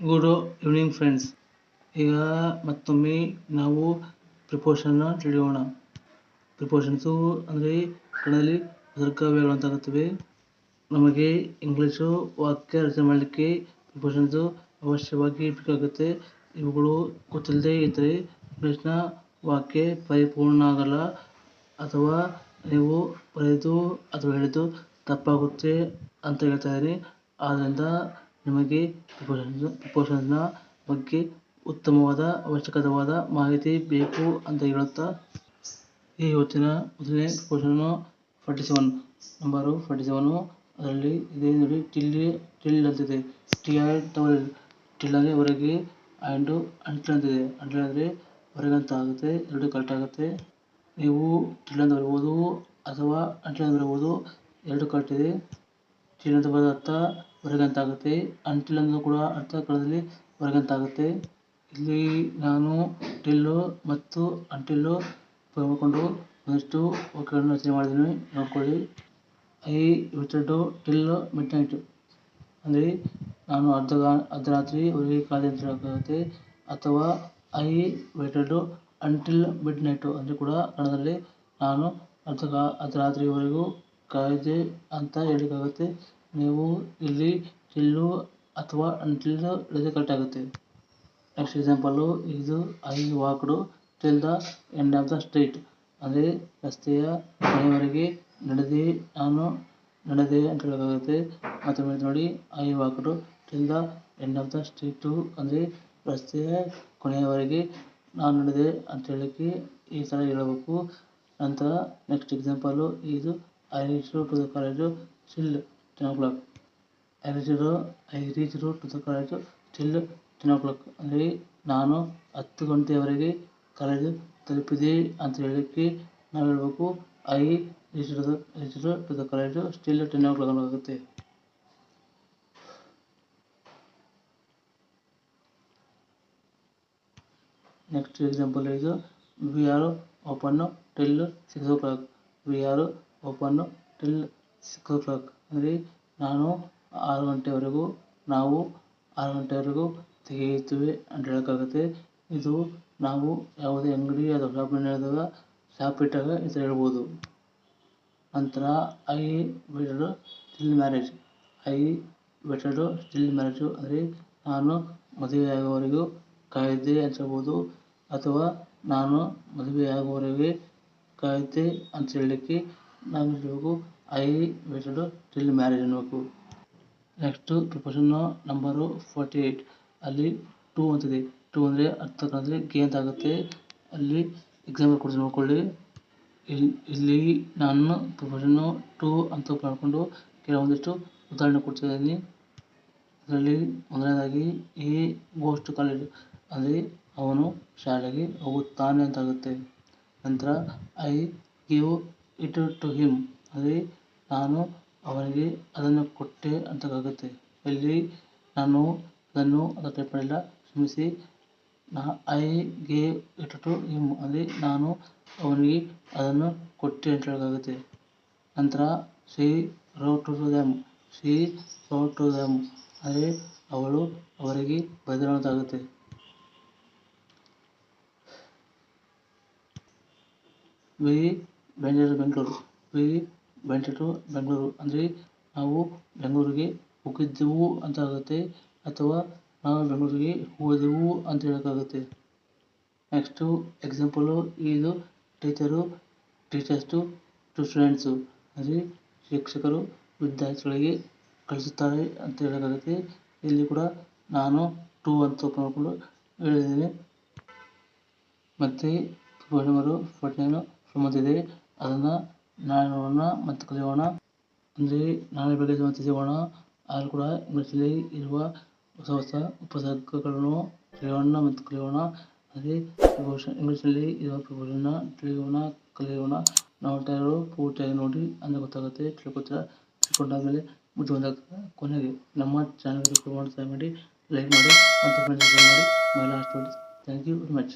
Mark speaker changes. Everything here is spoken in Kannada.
Speaker 1: ಗುಡ್ ಈವ್ನಿಂಗ್ ಫ್ರೆಂಡ್ಸ್ ಈಗ ಮತ್ತೊಮ್ಮೆ ನಾವು ಪ್ರಿಪೋಷನ್ನ ತಿಳಿಯೋಣ. ಪ್ರಿಪೋಷನ್ಸು ಅಂದರೆ ಕನ್ನಡದಲ್ಲಿ ಸರ್ಕಾವ್ಯಗಳು ಅಂತ ಆಗುತ್ತವೆ ನಮಗೆ ಇಂಗ್ಲೀಷು ವಾಕ್ಯ ರಚನೆ ಮಾಡಲಿಕ್ಕೆ ಪ್ರಿಪೋಷನ್ಸು ಅವಶ್ಯವಾಗಿ ಬೇಕಾಗುತ್ತೆ ಇವುಗಳು ಗೊತ್ತಿಲ್ಲದೆ ಇದ್ದರೆ ಇಂಗ್ಲೀಷ್ನ ವಾಕ್ಯ ಪರಿಪೂರ್ಣ ಆಗಲ್ಲ ಅಥವಾ ನೀವು ಬರೆದು ಅಥವಾ ಹೇಳಿದ್ದು ತಪ್ಪಾಗುತ್ತೆ ಅಂತ ಹೇಳ್ತಾ ಇದ್ದೀನಿ. ಆದ್ದರಿಂದ ನಿಮಗೆ ಪ್ರಿಪೋಷನ್ಸ್ನ ಬಗ್ಗೆ ಉತ್ತಮವಾದ, ಅವಶ್ಯಕವಾದ ಮಾಹಿತಿ ಬೇಕು ಅಂತ ಹೇಳುತ್ತಾ? ಈ ಇವತ್ತಿನ ಮೊದಲನೇ preposition forty seven number forty seven ಅದರಲ್ಲಿ ಇದೆ ನೋಡಿ ಟಿಲ್ಲಿ ಟಿಲ್ ಅಂತಿದೆ. ಟಿ ಆರ್ ಡಬಲ್ ಟಿಲ್ ಅಂದರೆ ಹೊರಗೆ ಆ್ಯಂಡು ಅಂಟ್ಲ್ ಅಂತಿದೆ. ಅಂಟ್ಲ್ ಅಂದರೆ ಹೊರಗೆ ಅಂತ ಆಗುತ್ತೆ, ಎರಡು ಕರೆಕ್ಟ್ ಆಗುತ್ತೆ. ನೀವು ಟಿಲ್ ಅಂತ ಬರ್ಬೋದು ಅಥವಾ ಅಂಟ್ಲ್ ಅಂತ ಬರ್ಬೋದು, ಎರಡು ಕರೆಕ್ಟ್ ಇದೆ. ಪದಾರ್ಥ ಬರೋದು ಅರ್ಥ ಹೊರಗೆ ಅಂತ ಆಗುತ್ತೆ ಅಂಟಿಲ್ ಅಂತ ಕೂಡ ಅರ್ಥ ಕನ್ನಡದಲ್ಲಿ ಹೊರಗಂತಾಗುತ್ತೆ. ಇಲ್ಲಿ ನಾನು ಟಿಲ್ಲು ಮತ್ತು ಅಂಟಿಲ್ಲು ಬರ್ಕೊಂಡು ಒಂದಷ್ಟು ವಾಕ್ಯಗಳನ್ನು ರಚನೆ ಮಾಡಿದ್ದೀನಿ. ನೋಡ್ಕೊಳ್ಳಿ. I waited till midnight ಅಂದರೆ ನಾನು ಅರ್ಧ ಅರ್ಧರಾತ್ರಿ ಹೊರಗೆ ಕಾದೆ ಅಂತ ಹೇಳೋಕ್ಕಾಗುತ್ತೆ ಅಥವಾ I waited until midnight ಅಂದರೆ ಕೂಡ ಕನ್ನಡದಲ್ಲಿ ನಾನು ಅರ್ಧ ಅರ್ಧರಾತ್ರಿವರೆಗೂ ಕಾಯ್ದೆ ಅಂತ ಹೇಳಲಿಕ್ಕಾಗುತ್ತೆ. ನೀವು ಇಲ್ಲಿ ಟಿಲ್ಲು ಅಥವಾ ಅಂಟಿಲ್ ಹೇಳಿದ್ರೆ ಕರೆಕ್ಟ್ ಆಗುತ್ತೆ. ನೆಕ್ಸ್ಟ್ ಎಕ್ಸಾಂಪಲ್ಲು ಇದು I walked till the end of the street ಅಂದರೆ ರಸ್ತೆಯ ಕೊನೆಯವರೆಗೆ ನಡೆದೆ ನಾನು ನಡೆದೆ ಅಂತ ಹೇಳಬೇಕಾಗುತ್ತೆ ಮತ್ತೊಮ್ಮೆ ನೋಡಿ I walked till the end of the street ಅಂದರೆ ರಸ್ತೆಯ ಕೊನೆಯವರೆಗೆ ನಾನು ನಡೆದೆ ಅಂತ ಹೇಳಲಿಕ್ಕೆ ಈ ಥರ ಹೇಳಬೇಕು. ನಂತರ ನೆಕ್ಸ್ಟ್ ಎಕ್ಸಾಂಪಲ್ಲು ಇದು I to the college still ten o'clock I reached I reached to the college still ten o'clock ಅಂದರೆ ನಾನು ಹತ್ತು ಗಂಟೆಯವರೆಗೆ ಕಾಲೇಜು ತಲುಪಿದೆ ಅಂತ ಹೇಳಲಿಕ್ಕೆ ನಾವು ಹೇಳಬೇಕು. I reached the reached to the college still ten o'clock ಅನ್ನೋಕ್ಕಾಗುತ್ತೆ next example ಇದು we are open till six o'clock we are open till six o'clock ಅಂದರೆ ನಾನು ಆರು ಗಂಟೆವರೆಗೂ, ನಾವು ಆರು ಗಂಟೆವರೆಗೂ ತೆಗೆಯುತ್ತೇವೆ ಅಂತ ಹೇಳೋಕ್ಕಾಗುತ್ತೆ. ಇದು ನಾವು ಯಾವುದೇ ಅಂಗಡಿ ಅಥವಾ ಶಾಪಿನ ಹೇಳಿದಾಗ ಶಾಪ್ ಇಟ್ಟಾಗ ಈ ಹೇಳ್ಬೋದು. ನಂತರ I waited still marriage I waited still marriage ಅಂದರೆ ನಾನು ಮದುವೆಯಾಗುವವರೆಗೂ ಕಾಯ್ದೆ ಅಂತ ಹೇಳ್ಬೋದು. ಅಥವಾ ನಾನು ಮದುವೆಯಾಗುವವರೆಗೆ ಕಾಯುತ್ತೆ ಅಂತ ಹೇಳಲಿಕ್ಕೆ ನಾವು ಐ ವೇಟೆಡ್ ಟಿಲ್ ಮ್ಯಾರೇಜ್ ಅನ್ನಬೇಕು. Next preposition number forty eight ಅಲ್ಲಿ ಟೂ ಅಂತಿದೆ. ಟೂ ಅಂದರೆ ಅಂದರೆ ಗೇ ಅಂತ ಆಗುತ್ತೆ. ಅಲ್ಲಿ ಎಕ್ಸಾಂಪಲ್ ಕೊಡ್ತೀನಿ ನೋಡ್ಕೊಳ್ಳಿ. ಇಲ್ಲಿ ಇಲ್ಲಿ ನಾನು ಪ್ರಿಪೋಷನ್ನು ಟೂ ಅಂತ ಮಾಡಿಕೊಂಡು ಕೆಲವೊಂದಿಷ್ಟು ಉದಾಹರಣೆ ಕೊಡ್ತಿದ್ದೀನಿ ಅದರಲ್ಲಿ ಮೊದಲನೇದಾಗಿ ಎ ಗೋಸ್ಟ್ ಕಾಲೇಜ್ ಅಲ್ಲಿ ಅವನು ಶಾಲೆಗೆ ಹೋಗುತ್ತಾನೆ ಅಂತ ಆಗುತ್ತೆ. ನಂತರ I give it to him ಅಂದರೆ ನಾನು ಅವನಿಗೆ ಅದನ್ನು ಕೊಟ್ಟೆ ಅಂತ ಆಗುತ್ತೆ ಇಲ್ಲಿ ನಾನು ಅದನ್ನು ಅದರ ಟೈಪ್ ಮಾಡಿಲ್ಲ ಕ್ಷಮಿಸಿ. ನಾ, I gave it to him ಅಲ್ಲಿ ನಾನು ಅವನಿಗೆ ಅದನ್ನು ಕೊಟ್ಟೆ ಅಂತ ಹೇಳೋಕ್ಕಾಗುತ್ತೆ ನಂತರ she wrote to them she wrote to them ಅಂದರೆ ಅವಳು ಅವರಿಗೆ ಬರೆದಳು ಅಂತ ಆಗುತ್ತೆ we manager Bengaluru, we went to Bengaluru ಅಂದರೆ ನಾವು ಬೆಂಗಳೂರಿಗೆ ಹೋಗಿದ್ದೆವು ಅಂತ ಆಗುತ್ತೆ, ಅಥವಾ ನಾವು ಬೆಂಗಳೂರಿಗೆ ಹೋದೆವು ಅಂತ ಹೇಳೋಕ್ಕಾಗುತ್ತೆ ನೆಕ್ಸ್ಟು ಎಕ್ಸಾಂಪಲು ಇದು teacher teachers to to students ಅಂದರೆ ಶಿಕ್ಷಕರು ವಿದ್ಯಾರ್ಥಿಗಳಿಗೆ ಕಲಿಸುತ್ತಾರೆ ಅಂತ ಹೇಳೋಕ್ಕಾಗುತ್ತೆ ಇಲ್ಲಿ ಕೂಡ ನಾನು ಟು ಅಂತ ಮಾಡಿಕೊಂಡು ಹೇಳಿದ್ದೇನೆ. ಮತ್ತು ನಂಬರು ಫಾರ್ಟಿ ನೈನು ಬಂದಿದೆ ಅದನ್ನು ನಾಳೆ ನೋಡೋಣ ಮತ್ತು ಕಲಿಯೋಣ. ಅಂದರೆ ನಾಳೆ ಮತ್ತೆ ಸಿಗೋಣ ಅಲ್ಲಿ ಕೂಡ ಇಂಗ್ಲೀಷಲ್ಲಿ ಇರುವ ಹೊಸ ಹೊಸ ಉಪಸರ್ಗಗಳನ್ನು ತಿಳಿಯೋಣ ಮತ್ತು ಕಲಿಯೋಣ. ಅದೇ ಪ್ರಿಪೋಷನ್ ಇಂಗ್ಲೀಷಲ್ಲಿ ಇರುವ ಪ್ರಿಪೋಷನ್ನ ತಿಳಿಯೋಣ, ಕಲಿಯೋಣ. ನಾವು ಇರೋರು ಪೂರ್ತಿಯಾಗಿ ನೋಡಿ, ಅಂದರೆ ಗೊತ್ತಾಗುತ್ತೆ ತಿಳ್ಕೊತೀರ ತಿಳ್ಕೊಂಡಾದಮೇಲೆ ಬುದ್ಧಿ ಬಂದಾಗ್ತದೆ ಕೊನೆಗೆ ನಮ್ಮ ಚಾನಲ್ ಸಬ್ಸ್ಕ್ರೈಬ್ ಮಾಡಿ ಮಾಡಿ ಲೈಕ್ ಮಾಡಿ, ಮತ್ತು ಫ್ರೆಂಡ್ಸ್ ಮಾಡಿ my last thank you very much